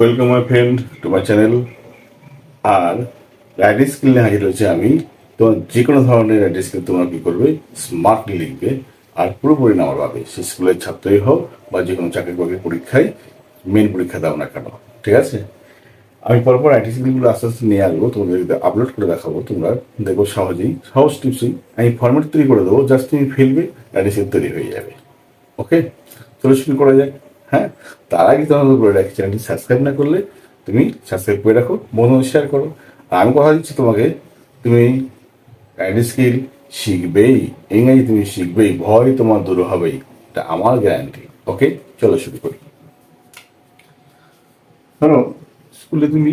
Welcome my friend to my channel R writing skill নিয়ে হাজির হয়েছে আমি। তোমার যে কোনো ধরনের রাইটিং স্কিল তোমরা কী করবে? স্মার্টলি লিখবে। আর পুরোপুরি নাম্বার পাবে সে স্কুলের ছাত্রই হোক বা যে কোনো চাকরি বাকরি পরীক্ষায় মেন পরীক্ষা দাও না কেন। ঠিক আছে? আমি পরপর রাইটিং স্কিলগুলো আস্তে আস্তে নিয়ে আসব। তোমাদের আপলোড করে দেখাবো। তোমরা দেখব সহজেই। সহজ টিপসই আমি ফর্মেট তৈরি করে দেবো। জাস্ট তুমি ফেলবে রাইটিং স্কিল তৈরি হয়ে যাবে। ওকে চলো শুরু করা যাক। হ্যাঁ তার আগে তোমাদের করে রাখি চ্যানেলটি সাবস্ক্রাইব না করলে তুমি সাবস্ক্রাইব করে রাখো বন্ধু শেয়ার করো। আর আমি কথা দিচ্ছি তোমাকে, তুমি রাইডিং স্কিল শিখবেই, ইংরেজি তুমি শিখবেই, ভয় তোমার দূর হবেই, এটা আমার গ্যারান্টি ওকে চলো শুরু করি। ধরো স্কুলে তুমি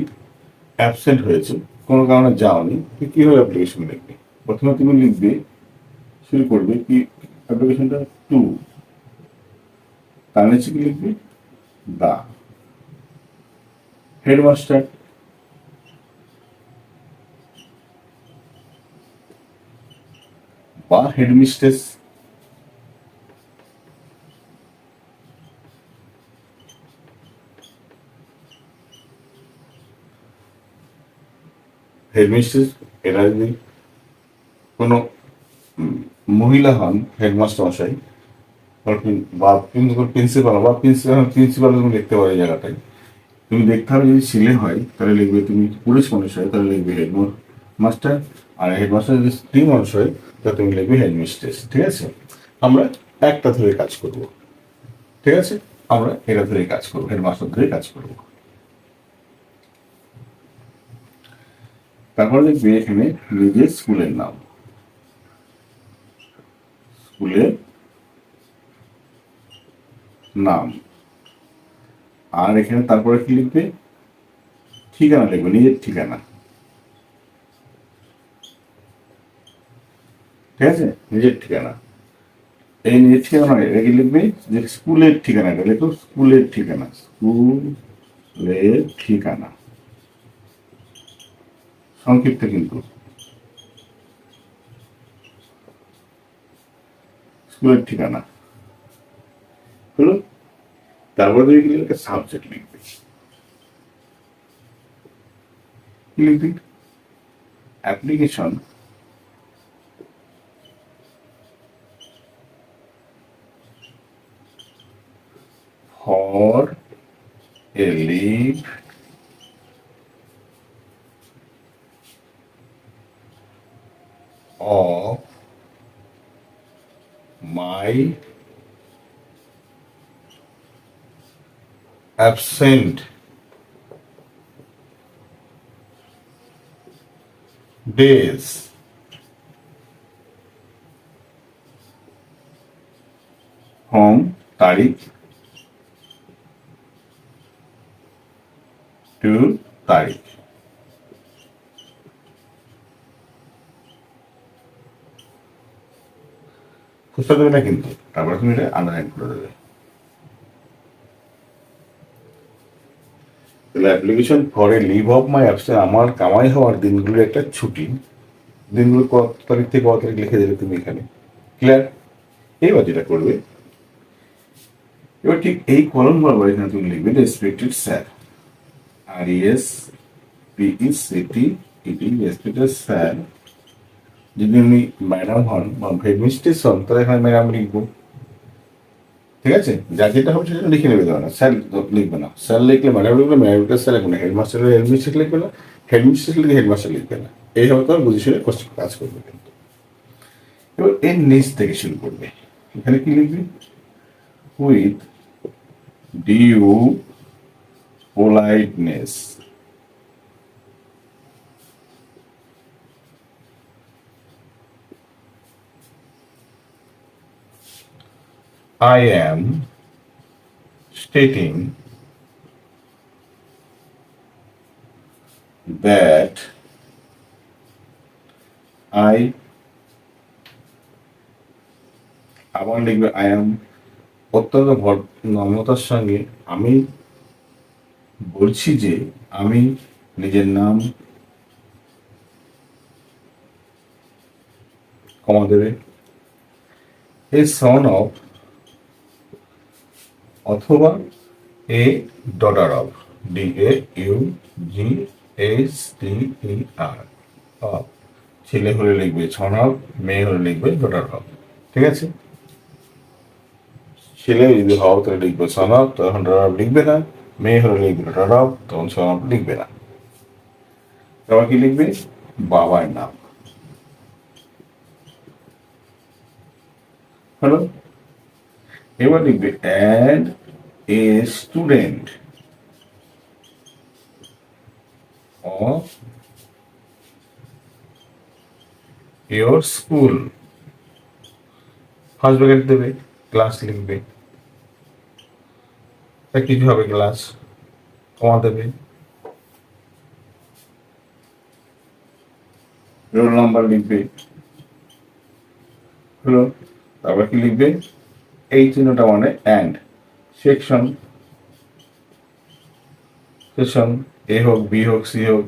অ্যাবসেন্ট হয়েছো, কোনো কারণে যাওনি তুমি কীভাবে অ্যাপ্লিকেশন লিখবে প্রথমে তুমি লিখবে, শুরু করবে কি অ্যাপ্লিকেশনটা টু তার নিচে কি লিখবে? দা। হেডমাস্টার। বা হেডমিস্ট্রেস। হেডমিস্ট্রেস, এরা যদি কোনো মহিলা হন হেডমাস্টার মশাই বা প্রিন্সিপাল বা প্রিন্সিপাল প্রিন্সিপাল তুমি লিখতে পারো এই জায়গাটায়। তুমি দেখতে হবে যদি ছেলে হয়, তাহলে লিখবে তুমি পুলিশ মানুষ হয়, তাহলে লিখবে হেড মাস্টার আর হেডমাস্টার যদি স্ত্রী মানুষ হয়, তাহলে তুমি লিখবে হেড মিস্ট্রেস ঠিক আছে? আমরা একটা ধরে কাজ করব, ঠিক আছে? আমরা এটা ধরে কাজ করব, হেডমাস্টার ধরে কাজ করব। তারপর লিখবে এখানে নিজের স্কুলের নাম। স্কুলের নাম। আর এখানে তারপরে কি লিখবে? ঠিকানা লিখবে, নিজের ঠিকানা। ঠিক আছে? নিজের ঠিকানা। এই নিজের ঠিকানা এটা কি লিখবে? যে স্কুলের ঠিকানা, এটা লেখো, স্কুলের ঠিকানা স্কুলের ঠিকানা। সংক্ষিপ্ত কিন্তু। স্কুলের ঠিকানা। হলো তারপরে তুমি কি লিখবে? সাবজেক্ট লিখবে। লিখবি? Application for a leave of my absent days from তারিখ। টু তারিখ। খুচরা কিন্তু তারপরে তুমি এটা আন্ডারলাইন করে দেবে। তাহলে application for leave of my absent আমার কামাই হওয়ার দিনগুলোর একটা ছুটি। দিনগুলো কত তারিখ থেকে কত তারিখ লিখে দেবে তুমি এখানে? ক্লিয়ার এইবার যেটা করবে, এবার ঠিক এই কলম বরাবর এখানে তুমি লিখবে respected sir R E S P E C T E T respected sir যদি উনি ম্যাডাম হন বা হেডমিস্ট্রেস হন, তাহলে এখানে ম্যাডাম লিখব। ঠিক আছে? যা যেটা হবে সেটা লিখে নেবে না। স্যার লিখবে না। স্যার লিখলে ম্যাডাম লিখবে ম্যাডাম লিখলে স্যার লিখবে না। হেডমাস্টার হেডমিস্ট্রেস লিখবে না হেডমিস্ট্রেস লিখলে হেডমাস্টার লিখবে না। এইভাবে তোমার বুঝে শুনে কোশ্চেন কাজ করবে কিন্তু। এবার এর নিচ থেকে শুরু করবে। এখানে কি লিখবি? With due politeness. I am stating that I, আবার লিখবে আই এম অত্যন্ত নম্রতার সঙ্গে আমি বলছি যে আমি নিজের নাম কমা দেবে। এ সন অফ অথবা a of D A U G H T E R হব ছেলে হলে লিখবে ছনব মেয়ে হলে লিখবে ডটার হব ঠিক আছে? ছেলে যদি হও, তাহলে লিখবে সনব তখন ডটার লিখবে না। মেয়ে হলে লিখবে ডটার হব তখন সনব লিখবে না। তারপর কি লিখবে? বাবার নাম। হলো এবার লিখবে and a student of your school. First bracket দেবে ক্লাস লিখবে। তা কিছু হবে ক্লাস কমা দেবে। রোল নাম্বার লিখবে। হলো, তারপর কি লিখবে? এই চিহ্নটা মানে অ্যান্ড সেকশন সেকশন এ হোক বি হোক সি হোক,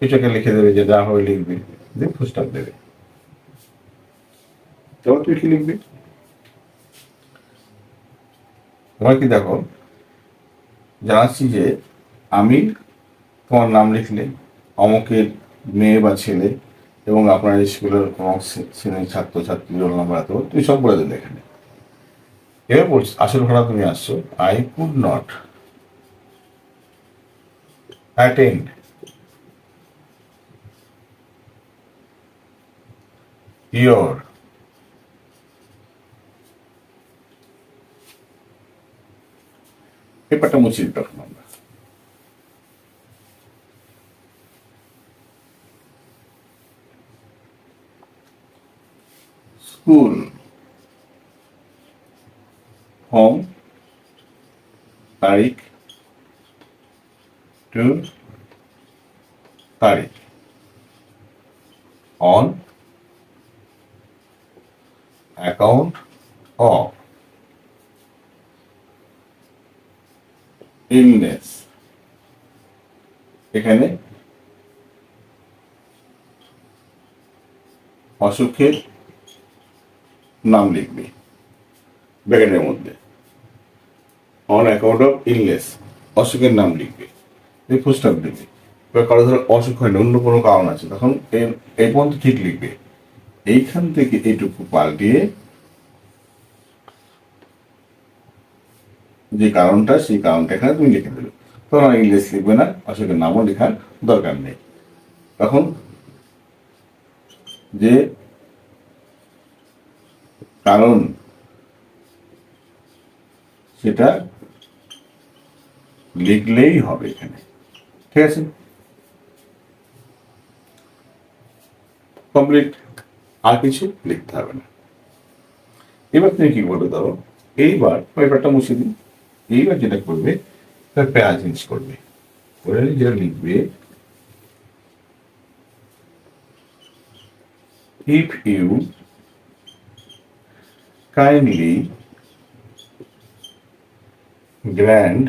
কিছুকে লিখে দেবে যে যা হবে লিখবে, দিয়ে ফুস্টাপ দেবে। তারপর তুই কি লিখবি? তোমার কি দেখো জানাচ্ছি যে আমি তোমার নাম লিখলে, অমুকের মেয়ে বা ছেলে এবং আপনার স্কুলের কোনো শ্রে- শ্রেণির ছাত্র, ছাত্রী, রোল নাম্বার এত, তুমি সব বলে দেবে এখানে। এবার বলছি, আসল ঘটনা তুমি আসছো I could not attend. Your পেপারটা মুছে দিতে তখন আমরা। স্কুল হোম তারিখ to তারিখ। on account of illness এখানে অসুখের নাম লিখবে ব্যাকেটের মধ্যে। অন অ্যাকাউন্ট অফ ইলনেস অসুখের নাম লিখবে, এই পুস্তক লিখবে। এবার কারও ধরো অসুখ হয়নি অন্য কোনো কারণ আছে, তখন এর- এই পর্যন্ত ঠিক লিখবে। এইখান থেকে এইটুকু পাল্টিয়ে যে কারণটা, সেই কারণটা এখানে তুমি লিখে দেবে তখন আর ইংলিশ লিখবে না, অসুখের নামও লেখার দরকার নেই। তখন যে কারণ, সেটা লিখলেই হবে এখানে। ঠিক আছে? কমপ্লিট আর কিছু লিখতে হবে না। এবার তুমি কি করবে ধরো এইবার পেপারটা মুছে দিন এইবার যেটা করবে তার পেঁয়াজ জিনিস করবে। করে যেটা লিখবে, if you kindly grant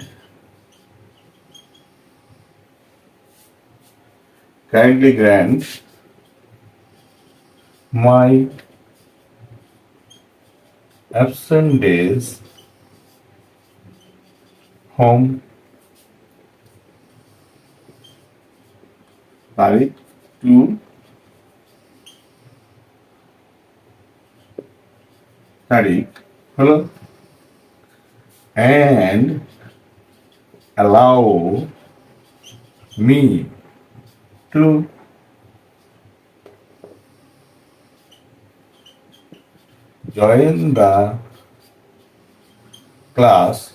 kindly grant my absent days home. Tarik to Tarik hello? And allow me to join the class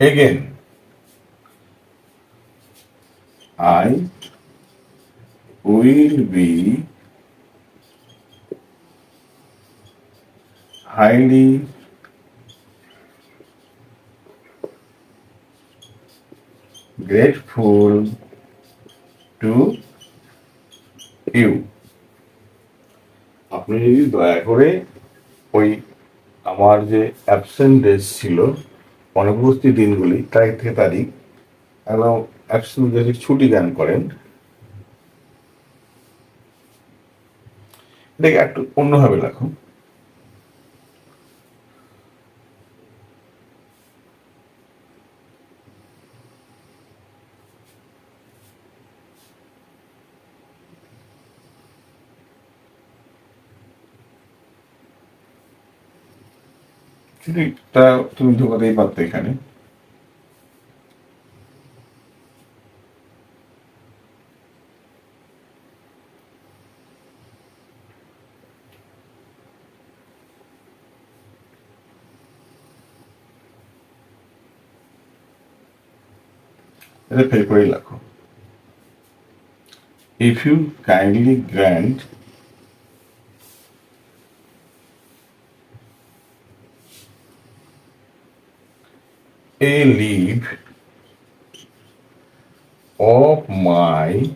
again. I will be highly grateful to you. আপনি যদি দয়া করে ওই আমার যে অ্যাবসেন্ট ডেজ ছিল, অনুপস্থিত দিনগুলি, তারিখ থেকে তারিখ, এবং অ্যাবসেন্ট যদি ছুটি দান করেন, এটাকে একটু অন্যভাবে রাখুন ছুটিটা তুমি ঢোকাতেই পারতো এখানে। এটা ফের করেই লেখো। If you kindly grant a leave of my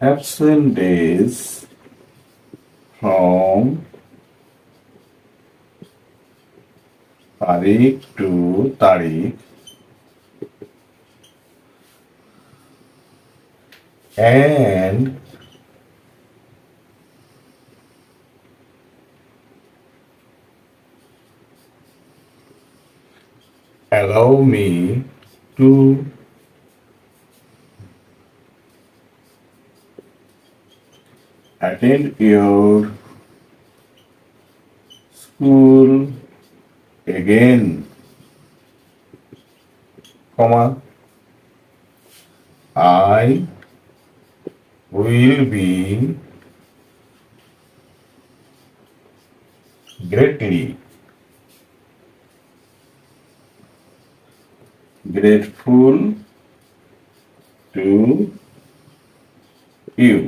absent days from তারিখ টু তারিখ and allow me to attend your school again, comma, I will be greatly grateful to you.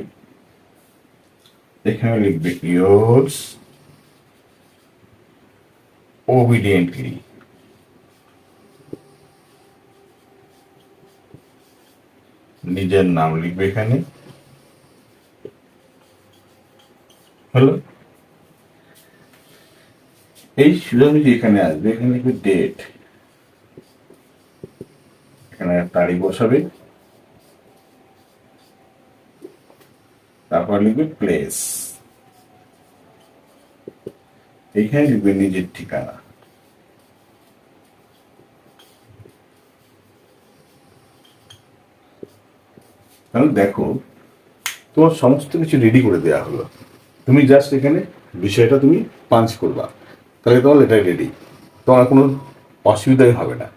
they এখানে লিখবে yours obediently. নিজের নাম লিখবে এখানে হলো এই সোজাসুজি এখানে আসবে, এখানে লিখবে ডেট তারিখ বসাবে। তারপর লিখবে প্লেস এখানে লিখবে নিজের ঠিকানা। কারণ দেখো, তোমার সমস্ত কিছু রেডি করে দেওয়া হলো। তুমি জাস্ট এখানে বিষয়টা তুমি পাঞ্চ করবা। তাহলে তোমার লেটার রেডি তোমার কোনো অসুবিধাই হবে না।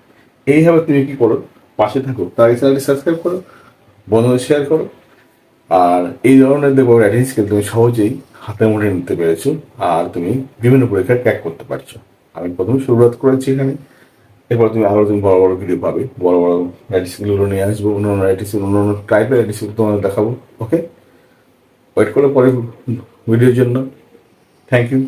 এইভাবে তুমি কি করো? পাশে তার চ্যানেলটি সাবস্ক্রাইব করো, বন্ধুদের শেয়ার করো। আর এই ধরনের দেখব র্যাডিং স্কেল তুমি সহজেই হাতে মুঠে নিতে পেরেছ আর তুমি বিভিন্ন পরীক্ষায় ক্র্যাক করতে পারছ। আমি প্রথমে শুরুয়াত করেছি এখানে। এরপর তুমি আরও তুমি বড় বড় ভিডিও পাবে। বড় বড় র্যাডিসগুলো নিয়ে আসব অন্য অন্য র্যাডিস অন্য অন্য টাইপের র্যাডিসগুলো তোমাদের দেখাবো ওকে ওয়েট করো পরে ভিডিওর জন্য। Thank you